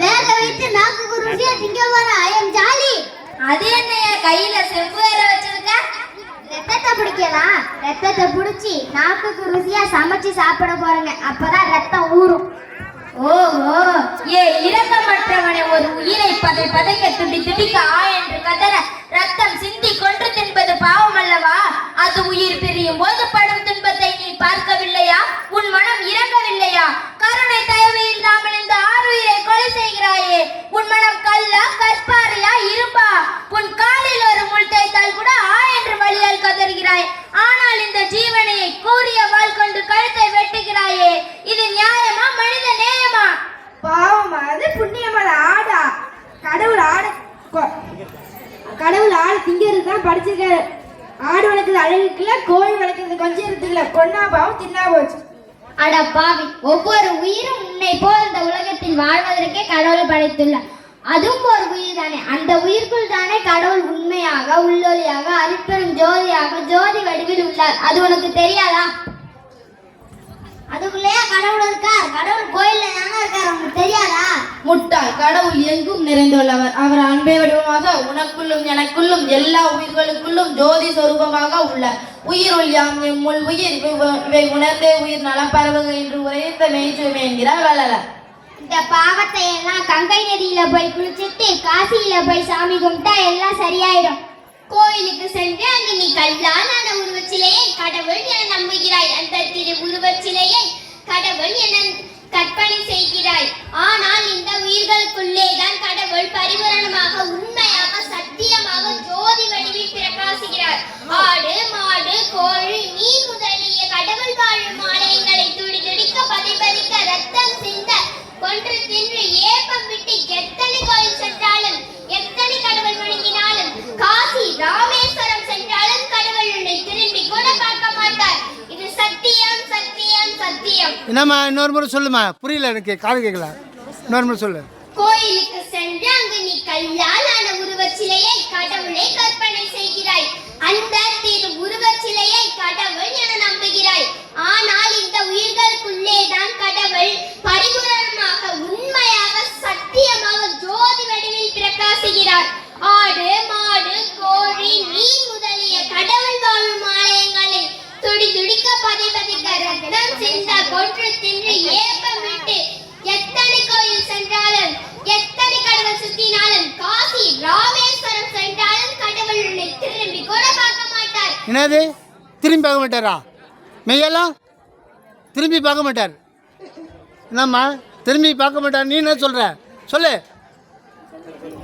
வேக வைத்து நாக்கு ருசியா திங்க போற ஐயம் ஜாலி அது என்னைய கையில செம்பு வேற வச்சிருக்க? ரத்தத்தை பிடிக்கலாம் ரத்தத்தை பிடிச்சி நாக்குக்கு ருசியா சமைச்சு சாப்பிட போறேங்க. அப்பதான் ரத்தம் ஊறும். ஓஹோ. ஏ இரக்கமற்றவனை ஒரு உயிரை பதை பதைக்க துடி துடிக்க ஆ என்று கதற ரத்தம் சிந்தி கொன்று தின்பது பாவம் அல்லவா அது உயிர் பிரியும் போது படும் துன்பத்தை நீ பார்க்கவில்லையா உன் மனம் இறங்கவில்லையா கருணை தயவு இல்லாமல் இந்த ஆறுயிரை கொலை செய்கிறாயே உன் மனம் கல்லா கற்பாறையா இரும்பா உன் காலில் ஒரு முள் தேய்த்தால் கூட ஆ என்று வழியால் கதறுகிறாய் ஆனால் இந்த ஜீவனை கூறிய வாள் கொண்டு கழுத்தை வெட்டுகிறாயே இது நியாயமா மனித நேயமா பாவம் ஆடா. கடவுள் ஆட கடவுள் ஆடு திங்கிறது தான் படிச்சிருக்காரு. ஆடு வளர்க்குறது அழகுக்குல கோழி வளர்க்குறது கொஞ்சம் இருக்குல்ல கொன்னா பாவம் தின்னா போச்சு. அட பாவி ஒவ்வொரு உயிரும் உன்னை போல் இந்த உலகத்தில் வாழ்வதற்கே கடவுள் படைத்துள்ளார். அதுவும் ஒரு உயிர் தானே அந்த உயிர்க்குள் தானே கடவுள் உண்மையாக உள்ளொலியாக அருட்பெரும் ஜோதியாக ஜோதி வடிவில் உள்ளார். அது உனக்கு தெரியாதா? அதுக்குள்ளேயே கடவுள் இருக்கார். கடவுள் கோயில்ல தானே இருக்கார். உனக்கு தெரியாதா? முட்டாள் கடவுள் எங்கும் நிறைந்துள்ளவர். அவர் அன்பே வடிவமாக உனக்குள்ளும் எனக்குள்ளும் எல்லா உயிர்களுக்குள்ளும் ஜோதி சொரூபமாக உள்ளார். உயிர் ஒளியாம் எம்முள் உயிர். இவை- உணர்ந்தே உயிர் நலம் பரவுக என்று உரைத்த மெய்ச்சுவை என்கிறார் வள்ளலார். இந்த பாவத்தை எல்லாம் கங்கை நதியில போய் குளிச்சிட்டு காசியில போய் சாமி கும்பிட்டா எல்லாம் சரியாயிடும். கோயிலுக்கு சென்று அங்கு நீ கல்லால் உருவச்சிலையை கடவுள் என நம்புகிறாய். அந்த திரு உருவச்சிலையை கடவுள் என கற்பனை செய்கிறாய். ஆனால் இந்த உயிர்களுக்குள்ளே தான் கடவுள் பரிபூரணமாக உண்மையாக சத்தியமாக ஜோதி வடிவில் பிரகாசிக்கிறார். ஆடு மாடு கோழி நீ முதலிய என்னம்மா இன்னொரு முறை சொல்லுமா புரியல எனக்கு காது கேட்கல இன்னொரு முறை சொல்லு. கோயிலுக்கு சென்று அங்கு நீ கல்லால் ஆன உருவச்சிலையை கடவுளை கற்பனை செய்கிறாய். அந்த திரு உருவச்சிலையை கடவுள் என நம்புகிறாய். ஆனால் இந்த உயிர்களுக்குள்ளே தான் கடவுள் பரிபூரணமாக உண்மையாக சத்தியமாக ஜோதி வடிவில் பிரகாசிக்கிறார். ஆடு மாடு கோழி மீன் முதலிய கடவுள் வாழும் துடி துடிக்க பதை பதிக்க ரத்தம் சிந்த கொன்று தின்று ஏப்பம் விட்டு எத்தனை கோயில் சென்றாலும் எத்தனை கடவுள் சுத்தினாலும் காசி ராமேஸ்வரம் சென்றாலும் கடவுள் உன்னை திரும்பி கூட பார்க்க மாட்டார். என்னது? திரும்பி பார்க்க மாட்டாரா? மெய்யெல்லாம் திரும்பி பார்க்க மாட்டார். என்னம்மா? திரும்பி பார்க்க மாட்டார். நீ என்ன சொல்கிற சொல்லு.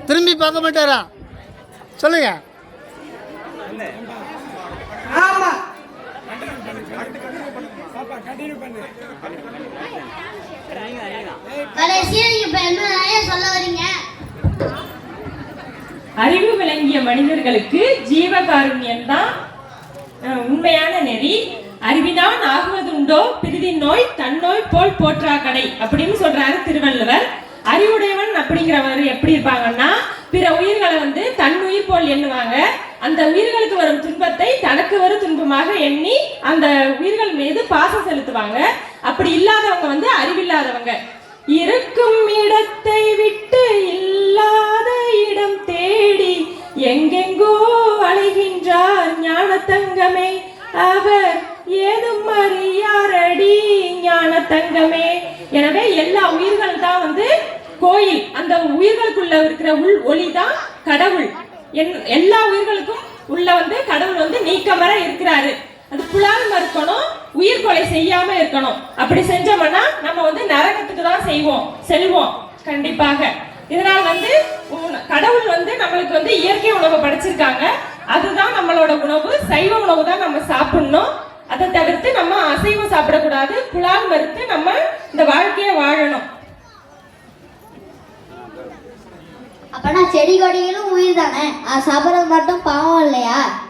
திரும்பி பார்க்க மாட்டாரா? சொல்லுங்க ஆமா கடைசியா நீங்க இப்ப என்ன சொல்ல வரீங்க அறிவு விளங்கிய மனிதர்களுக்கு ஜீவகாருண்யம் தான் உண்மையான நெறி. அறிவிதான் ஆகுவதுண்டோ பிரிதி நோய் தன்னோய் போல் போற்றா கடை அப்படின்னு சொல்றாரு திருவள்ளுவர். அறிவுடையவன் அப்படிங்கிறவர் எப்படி இருப்பாங்கன்னா பிற உயிர்களை வந்து தன் உயிர் போல் எண்ணுவாங்க. அந்த உயிர்களுக்கு வரும் துன்பத்தை தனக்கு வரும் துன்பமாக எண்ணி அந்த உயிர்கள் மீது பாசம் செலுத்துவாங்க. அப்படி இல்லாதவங்க வந்து அறிவில்லாதவங்க. இருக்கும் இடத்தை விட்டு இல்லாத இடம் தேடி எங்கெங்கோ அலைகின்றார் ஞான தங்கமே அவர் ஏதும் அறியாரடி ஞான தங்கமே எனவே எல்லா உயிர்கள் தான் வந்து கோயில் அந்த உயிர்களுக்குள்ள இருக்கிற உள் ஒளி தான் கடவுள். என்- எல்லா உயிர்களுக்கும் உள்ள வந்து கடவுள் வந்து நீக்கமர இருக்கிறாரு. அது புலால் இருக்கணும் உயிர் கொலை செய்யாம இருக்கணும். அப்படி செஞ்சோம்னா நம்ம வந்து நரகத்துக்கு தான் செய்வோம் செல்வோம் கண்டிப்பாக. இதனால் வந்து கடவுள் வந்து நம்மளுக்கு வந்து இயற்கை உணவு படைச்சிருக்காங்க. அதுதான் நம்மளோட உணவு சைவ உணவு தான் நம்ம சாப்பிடணும். அதை தவிர்த்து நம்ம அசைவம் சாப்பிடக்கூடாது. புலால் மறுத்து நம்ம இந்த வாழ்க்கையை வாழணும். அப்பனா செடி கொடிகளும் உயிர் தானே சாப்பிட்றது மட்டும் பாவம் இல்லையா?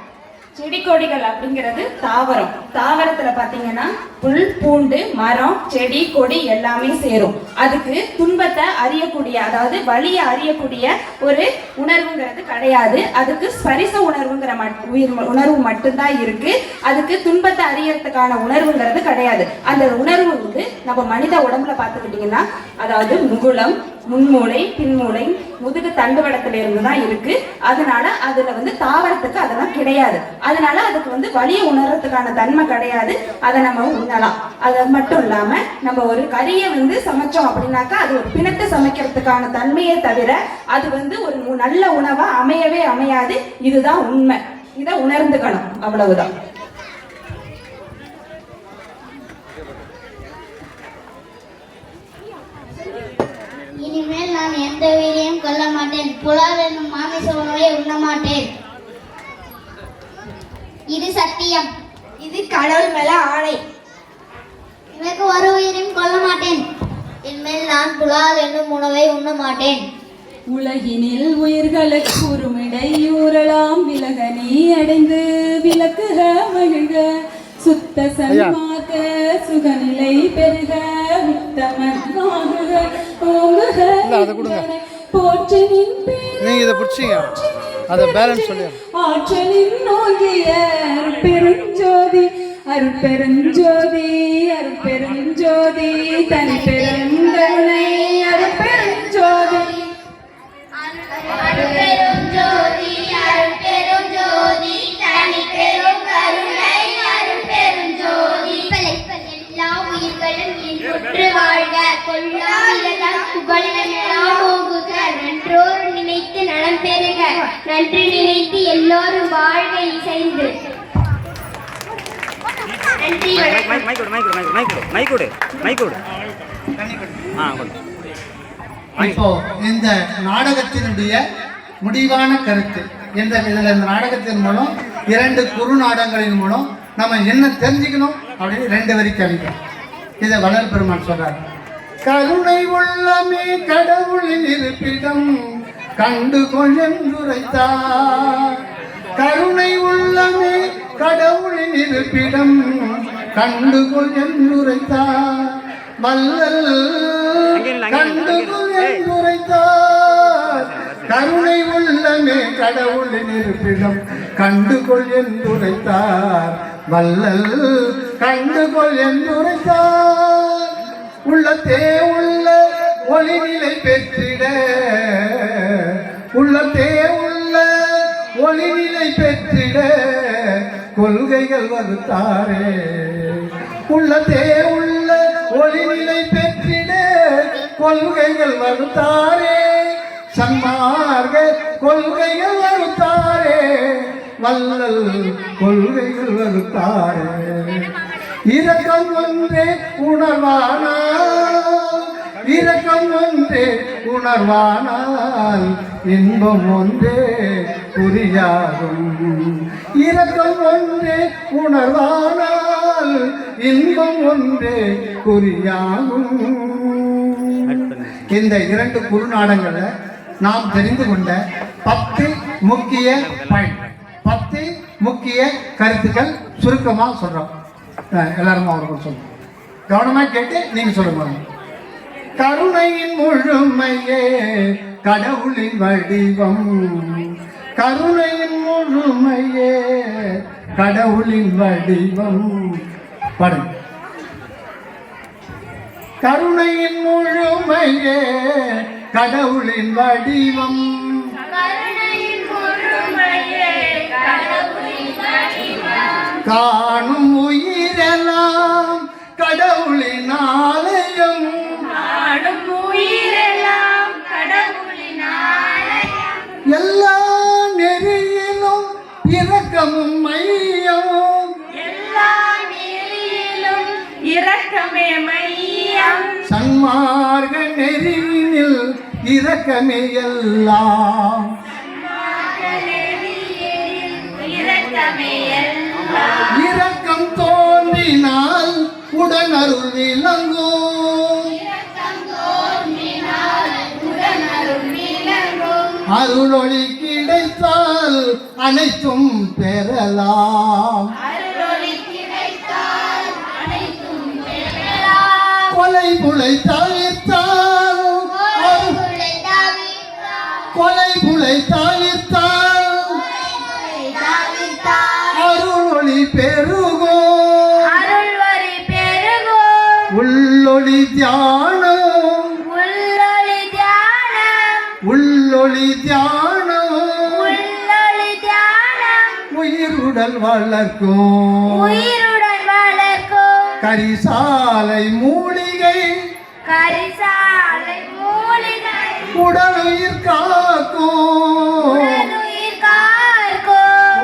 செடி கொடிகள் அப்படிங்கிறது தாவரம். தாவரத்துல பாத்தீங்கன்னா புல் பூண்டு மரம் செடி கொடி எல்லாமே சேரும். அதுக்கு துன்பத்தை அறியக்கூடிய அதாவது வலியை அறியக்கூடிய ஒரு உணர்வுங்கிறது கிடையாது. அதுக்கு ஸ்பரிச உணர்வுங்கிற மட்- உயிர் உணர்வு மட்டும்தான் இருக்கு. அதுக்கு துன்பத்தை அறியறதுக்கான உணர்வுங்கிறது கிடையாது. அந்த உணர்வு வந்து நம்ம மனித உடம்புல பார்த்துக்கிட்டிங்கன்னா அதாவது முகுளம் முன்மூளை பின்மூளை முதுகு தண்டுவடத்துல இருந்து தான் இருக்கு. அதனால அதுல வந்து தாவரத்துக்கு அதெல்லாம் கிடையாது. அதனால அதுக்கு வந்து வலியை உணர்றதுக்கான தன்மை கிடையாது. அதை நம்ம உண்ணலாம். அது மட்டும் இல்லாம நம்ம ஒரு கறியை வந்து சமைச்சோம் அப்படின்னாக்கா அது ஒரு பிணத்தை சமைக்கிறதுக்கான தன்மையே தவிர அது வந்து ஒரு நல்ல உணவா அமையவே அமையாது. இதுதான் உண்மை. இதை உணர்ந்துக்கணும். அவ்வளவுதான் இனிமேல் நான் எந்த கொல்ல மாட்டேன். புலால் என்னும் மாமிச உணவை உண்ண மாட்டேன். இது சத்தியம். இது கடவுள் மேல ஆணை. எனக்கு ஒரு உயிரையும் கொல்ல மாட்டேன். இனிமேல் நான் புலால் என்னும் உணவை உண்ண மாட்டேன். உலகினில் உயிர்களுக்கு உருமிடை ஊறலாம். விலக நீ அடைந்து விளக்குக மகிழ்க. சுத்த சன்மார்க்க சுகநிலை பெருக உத்தமன் ஓங்குக. நீங்கள் இதை பிடிச்சிங்க. அதை பேலன்ஸ் சொல்லி ஆற்றலின் நோக்கிய பெருஞ்சோதி அருட்பெருஞ்சோதி அருட்பெருஞ்சோதி தனி நன்றி நினைத்து எல்லோரும் வாழ்க இசைந்து. நன்றி ஆ இப்போ இந்த நாடகத்தினுடைய முடிவான கருத்து. இந்த இதில் இந்த நாடகத்தின் மூலம் இரண்டு குறு நாடகங்களின் மூலம் நம்ம என்ன தெரிஞ்சுக்கணும் அப்படின்னு ரெண்டு வரி கவிதை இதை வளர் பெருமான் சொல்றார். கருணை உள்ளமே கடவுளின் இருப்பிடம் கண்டு கொழந்துரைத்தார். கருணை உள்ளமே கடவுளின் இருப்பிடம். கண்டு கொழந்துரைத்தார். வல்லல் கண்டுகொள் என்றுரைத்தார் கருணை உள்ளமே கடவுளின் இருப்பிடம். கண்டுகொள் என்றுரைத்தார் வல்லல் கண்டுகொள் என்றுரைத்தார் உள்ளத்தே உள்ள ஒளிநிலை பெற்றிட. உள்ளத்தே உள்ள ஒளிநிலை பெற்றிட. கொள்கைகள் வகுத்தாரே உள்ளத்தே உள்ள ஒளிநிலை பெற்றிட. கொள்கைகள் வகுத்தாரே சன்மார்க கொள்கைகள் வகுத்தாரே வல்லல் கொள்கைகள் வகுத்தாரே இரக்கம் ஒன்றே உணர்வானால் இரக்கம் ஒன்றே உணர்வானால் இன்பம் ஒன்றே புரியாகும் இரக்கம் ஒன்றே உணர்வானால் இன்பம் ஒன்றே குறியாகும் இந்த இரண்டு குறுநாடங்களை நாம் தெரிந்து கொண்ட பத்து முக்கிய பாயிண்ட். பத்து முக்கிய கருத்துக்கள் சுருக்கமாக சொல்கிறோம் எல்லாருமே அவர்கள் சொல்லுங்க. கவனமாக கேட்டு நீங்கள் சொல்லுங்க. கருணையின் முழுமையே கடவுளின் வடிவம். கருணையின் முழுமையே கடவுளின் வடிவம். பாடுங்க. கருணையின் முழுமையே கடவுளின் வடிவம். காணும் உயிரெல்லாம் இரக்கமே எல்லாம் இரக்கம் தோன்றினால் உடனருள் விளங்கும். அருளொளி கிடைத்தால் அனைத்தும் பெறலாம். கொலை புலை தவிர்த்தால் கொலை தவிர்த்தால் பெருகும் அருள்வரி பெருகும் உள்ளொளி தியானம். உள்ளொளி தியானம். உள்ளொளி தியானம். உள்ளொளி தியானம். உயிருடல் வளர்க்கும். உயிருடன் வளர்க்கும். கரிசாலை மூலிகை. கரிசாலை உடலுயிர் காக்கும்.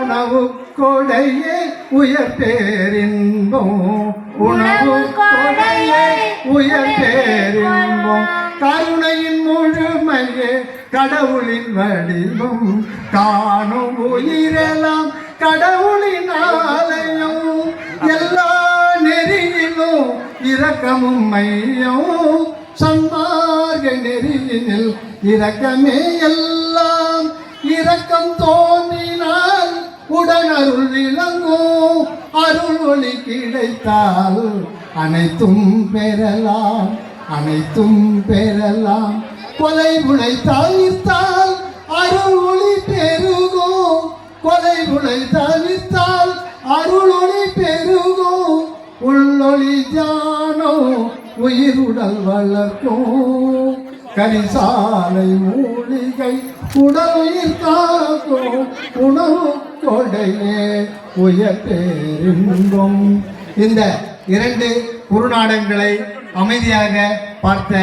உணவு கொடையே உயர் பேரின்பம். உணவு கொடையே உயர் பேரின்பம். கருணையின் முழுமையே கடவுளின் வடிவம். காணும் உயிரெல்லாம் கடவுளின் ஆலயம். எல்லா நெறியிலும் இரக்கமும் மையம். சன்மார்க்க நெறியினில் இரக்கமே எல்லாம் இரக்கம் தோன்றினால் உடன் அருள் விளங்கும். அருள் ஒளி கிடைத்தால் அனைத்தும் பெறலாம் அனைத்தும் பெறலாம். கொலை உலை தவிர்த்தால் அருள் ஒளி பெருகும். கொலை உலை தவிர்த்தால் அருள் ஒளி பெருகும். உள்ளொளி ஜானோ உயிருடல் வளர்க்கும். கரிசாலை மூலிகை உடல் உயிர் காக்கும் உணவு கொடையே உயர் பேரின்பம் இந்த இரண்டு குருநாடங்களை அமைதியாக பார்த்த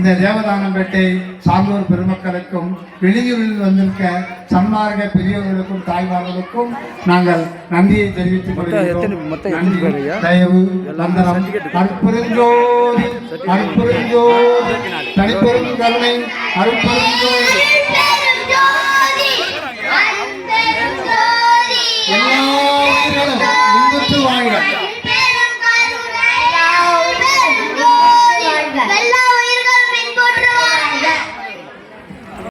இந்த தேவதானம்பேட்டை சார்ந்தோர் பெருமக்களுக்கும் வெளியூரில் வந்திருக்க சன்மார்க்க பெரியவர்களுக்கும் தாய்மார்களுக்கும் நாங்கள் நன்றியை தெரிவித்துக் கொள்கிறோம் தயவு வந்தனம். அற்புறஞ்சோதி அற்புறஞ்சோதி தனிப்பெரும் கருணை அற்புறஞ்சோதி எல்லா வாங்க